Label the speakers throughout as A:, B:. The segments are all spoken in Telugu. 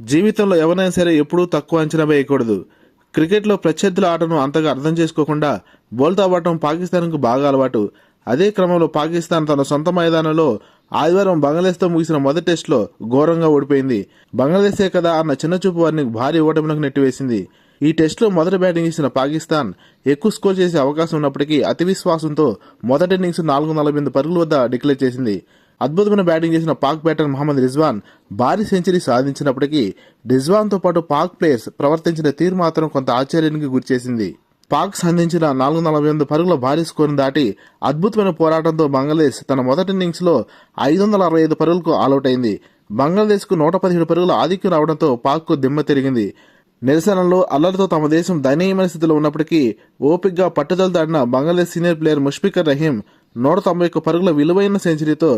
A: జీవితంలో ఎవరైనా సరే ఎప్పుడూ తక్కువ అంచనా వేయకూడదు. క్రికెట్లో ప్రత్యర్థుల ఆటను అంతగా అర్థం చేసుకోకుండా బోల్తా అవ్వటం పాకిస్తాన్కు బాగా అలవాటు. అదే క్రమంలో పాకిస్తాన్ తన సొంత మైదానంలో ఆదివారం బంగ్లాదేశ్తో ముగిసిన మొదటి టెస్టులో ఘోరంగా ఓడిపోయింది. బంగ్లాదేశే కదా అన్న చిన్నచూపు వారిని భారీ ఓటమిలోకి నెట్టివేసింది. ఈ టెస్టులో మొదటి బ్యాటింగ్ ఇచ్చిన పాకిస్తాన్ ఎక్కువ స్కోర్ చేసే అవకాశం ఉన్నప్పటికీ అతి విశ్వాసంతో మొదటి ఇన్నింగ్స్ నాలుగు నలభై ఎనిమిది పరుగుల వద్ద డిక్లేర్ చేసింది. అద్భుతమైన బ్యాటింగ్ చేసిన పాక్ బ్యాటర్ మహమ్మద్ రిజ్వాన్ భారీ సెంచరీ సాధించినప్పటికీ రిజ్వాన్తో పాటు పాక్ ప్లేయర్స్ ప్రవర్తించిన తీరు మాత్రం కొంత ఆశ్చర్యానికి గురిచేసింది. పాక్ సంధించిన నాలుగు నలభై ఎనిమిది పరుగుల భారీ స్కోర్ను దాటి అద్భుతమైన పోరాటంతో బంగ్లాదేశ్ తన మొదటి ఇన్నింగ్స్లో ఐదు వందల అరవై ఐదు పరుగులకు ఆలౌట్ అయింది బంగ్లాదేశ్కు నూట పదిహేడు పరుగుల ఆధిక్యం రావడంతో పాక్కు దిమ్మ తిరిగింది. నిరసనలో అల్లరితో తమ దేశం దయనీయమైన స్థితిలో ఉన్నప్పటికీ ఓపిక్గా పట్టుదలతో ఆడిన బంగ్లాదేశ్ సీనియర్ ప్లేయర్ ముష్ఫికర్ రహీం నూట తొంభై ఒక్క పరుగుల విలువైన సెంచరీతో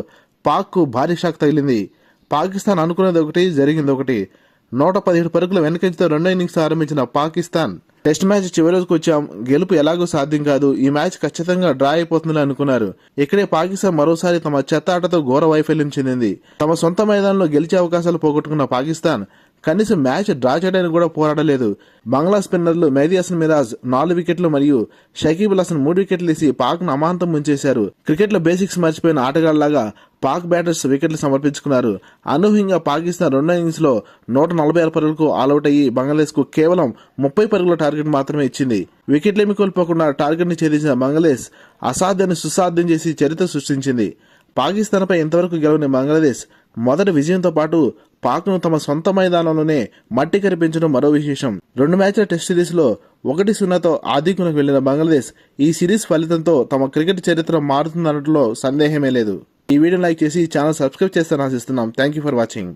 A: పాక్కు భారీ షాక్ తగిలింది. పాకిస్తాన్ అనుకున్నది ఒకటి జరిగింది ఒకటి. నూట పదిహేడు పరుగుల వెనకంచితో రెండో ఇన్నింగ్స్ ఆరంభించిన పాకిస్తాన్. టెస్ట్ మ్యాచ్ చివరి రోజుకు వచ్చాం. గెలుపు ఎలాగో సాధ్యం కాదు. ఈ మ్యాచ్ ఖచ్చితంగా డ్రా అయిపోతుందని అనుకున్నారు. ఇక్కడే పాకిస్తాన్ మరోసారి తమ చెత్త ఆటతో ఘోర వైఫల్యం చెందింది. తమ సొంత మైదానంలో గెలిచే అవకాశాలు పోగొట్టుకున్న పాకిస్తాన్ కనీసం మ్యాచ్ డ్రా చేయడానికి కూడా పోరాడలేదు. బంగ్లా స్పిన్నర్లు మెహదీ హసన్ మిరాజ్ నాలుగు వికెట్లు మరియు షకీబుల్ హసన్ మూడు వికెట్లు వేసి పాక్ను అమాంతం ముంచేశారు. క్రికెట్లో బేసిక్స్ మర్చిపోయిన ఆటగాళ్ళాగా పాక్ బ్యాటర్స్ వికెట్లు సమర్పించుకున్నారు. అనూహ్యంగా పాకిస్తాన్ రెండో ఇన్నింగ్స్లో నూట నలభై ఆరు పరుగులకు ఆల్అౌట్ అయ్యి బంగ్లాదేశ్కు కేవలం ముప్పై పరుగుల టార్గెట్ మాత్రమే ఇచ్చింది. వికెట్లేమి కోల్పోకుండా టార్గెట్ని ఛేదించిన బంగ్లాదేశ్ అసాధ్యాన్ని సుసాధ్యం చేసి చరిత్ర సృష్టించింది. పాకిస్తాన్పై ఇంతవరకు గెలవని బంగ్లాదేశ్ మొదటి విజయంతో పాటు పాక్ను తమ సొంత మైదానంలోనే మట్టి కరిపించడం మరో విశేషం. రెండు మ్యాచ్ల టెస్ట్ సిరీస్లో ఒకటి సున్నాతో ఆధిక్యంలోకి వెళ్ళిన బంగ్లాదేశ్ ఈ సిరీస్ ఫలితంతో తమ క్రికెట్ చరిత్ర మారుతుందనట్లో సందేహమే లేదు. ఈ వీడియో లైక్ చేసి ఛానల్ సబ్స్క్రైబ్ చేస్తారని ఆశిస్తున్నాం. Thank you for watching.